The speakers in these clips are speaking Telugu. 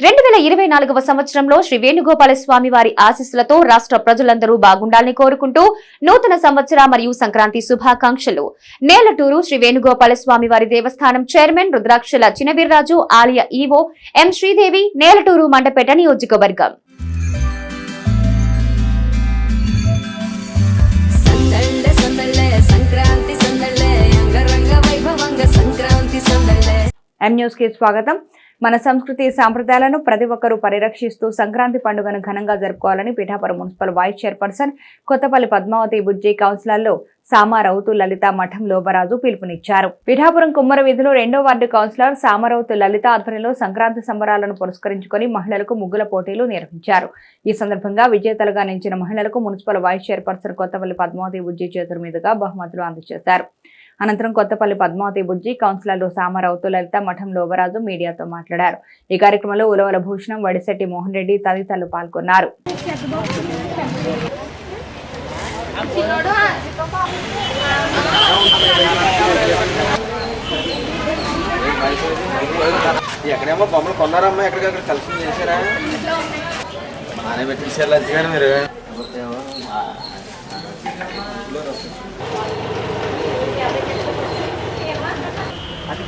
రెండు వేల ఇరవై నాలుగవ సంవత్సరంలో శ్రీ వేణుగోపాల స్వామి వారి ఆశీస్సులతో రాష్ట్ర ప్రజలందరూ బాగుండాలని కోరుకుంటూ నూతన సంవత్సర మరియు సంక్రాంతి శుభాకాంక్షలు. నేలటూరు శ్రీ వేణుగోపాల స్వామి వారి దేవస్థానం చైర్మన్ రుద్రాక్షల చినవీర్రాజు ఆలయ ఈవో ఎం శ్రీదేవి నేలటూరు మండపేట నియోజకవర్గం. సంక్రాంతి సందళ్ళ మన సంస్కృతి సాంప్రదాయాలను ప్రతి ఒక్కరూ పరిరక్షిస్తూ సంక్రాంతి పండుగను ఘనంగా జరుపుకోవాలని Pithapuram municipal vice chairperson Kothapalli Padmavathi Bujji కౌన్సిలర్లు సామారౌతు లలిత మఠం లోబరాజు పిలుపునిచ్చారు. పిఠాపురం కుమ్మర వీధిలో రెండో వార్డు కౌన్సిలర్ సామారౌతు లలిత ఆధ్వర్యంలో సంక్రాంతి సంబరాలను పురస్కరించుకొని మహిళలకు ముగ్గుల పోటీలు నిర్వహించారు. ఈ సందర్భంగా విజేతలుగా నిలిచిన మహిళలకు municipal vice chairperson Kothapalli Padmavathi Bujji చేతుల మీదుగా బహుమతులు అందజేశారు. అనంతరం కొత్తపల్లి పద్మావతి బుజ్జి కౌన్సిలర్లు సామరౌతు లలిత మఠం లోబరాజు మీడియాతో మాట్లాడారు ఈ కార్యక్రమంలో ఉలవల భూషణం వడిశెట్టి మోహన్ రెడ్డి తదితరులు పాల్గొన్నారు ఎక్కడేమో బొమ్మలు కొన్నారమ్మా ఎక్కడికక్కడ కలిసి చేశారా బాగానే పెట్టేశారు లంచ్ గారు మీరు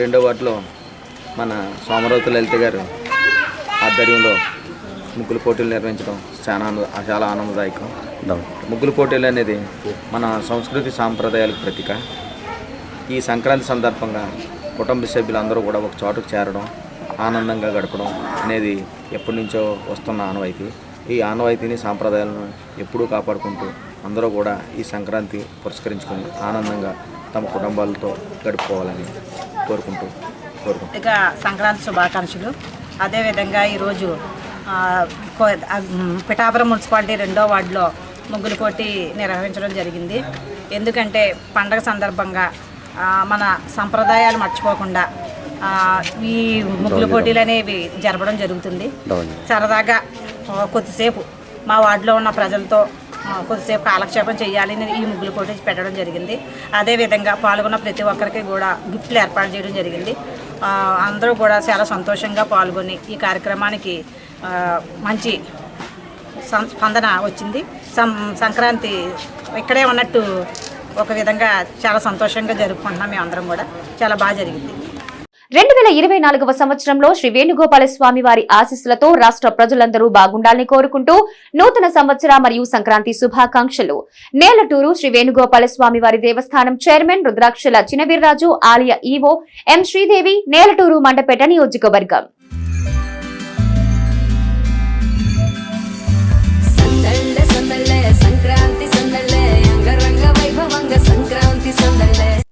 రెండో వార్డులో మన సోమరావుతు లలిత గారు ఆధ్వర్యంలో ముగ్గులు పోటీలు నిర్వహించడం చాలా ఆనంద చాలా ఆనందదాయకం. ముగ్గులు పోటీలు అనేది మన సంస్కృతి సాంప్రదాయాలకు ప్రతీక. ఈ సంక్రాంతి సందర్భంగా కుటుంబ సభ్యులందరూ కూడా ఒక చోటుకు చేరడం ఆనందంగా గడపడం అనేది ఎప్పటి నుంచో వస్తున్న ఆనవాయితీ. ఈ ఆనవాయితీని సాంప్రదాయాలను ఎప్పుడూ కాపాడుకుంటూ అందరూ కూడా ఈ సంక్రాంతి పురస్కరించుకొని ఆనందంగా తమ కుటుంబాలతో గడుపుకోవాలని కోరుకుంటూ కోరుకుంటున్నాను ఇక సంక్రాంతి శుభాకాంక్షలు. అదేవిధంగా ఈరోజు పిఠాపురం మున్సిపాలిటీ రెండో వార్డులో ముగ్గులు పోటీ నిర్వహించడం జరిగింది. ఎందుకంటే పండగ సందర్భంగా మన సంప్రదాయాలు మర్చిపోకుండా ఈ ముగ్గులు పోటీలు అనేవి జరపడం జరుగుతుంది. సరదాగా కొద్దిసేపు మా వార్డులో ఉన్న ప్రజలతో కొద్దిసేపు కాలక్షేపం చేయాలని ఈ ముగ్గులు కొట్టించి పెట్టడం జరిగింది. అదేవిధంగా పాల్గొన్న ప్రతి ఒక్కరికి కూడా గిఫ్ట్లు ఏర్పాటు చేయడం జరిగింది. అందరూ కూడా చాలా సంతోషంగా పాల్గొని ఈ కార్యక్రమానికి మంచి సం- స్పందన వచ్చింది. సం సంక్రాంతి ఇక్కడే ఉన్నట్టు ఒక విధంగా చాలా సంతోషంగా జరుపుకుంటున్నాం మేమందరం కూడా. చాలా బాగా జరిగింది. రెండు వేల ఇరవై నాలుగవ సంవత్సరంలో శ్రీ వేణుగోపాల స్వామి వారి ఆశీస్సులతో రాష్ట్ర ప్రజలందరూ బాగుండాలని కోరుకుంటూ నూతన సంవత్సర మరియు సంక్రాంతి శుభాకాంక్షలు. నేలటూరు శ్రీ వేణుగోపాల స్వామి వారి దేవస్థానం చైర్మన్ రుద్రాక్షల చినవీర్రాజు ఆలయ ఈవో ఎం శ్రీదేవి నేలటూరు మండపేట నియోజకవర్గం.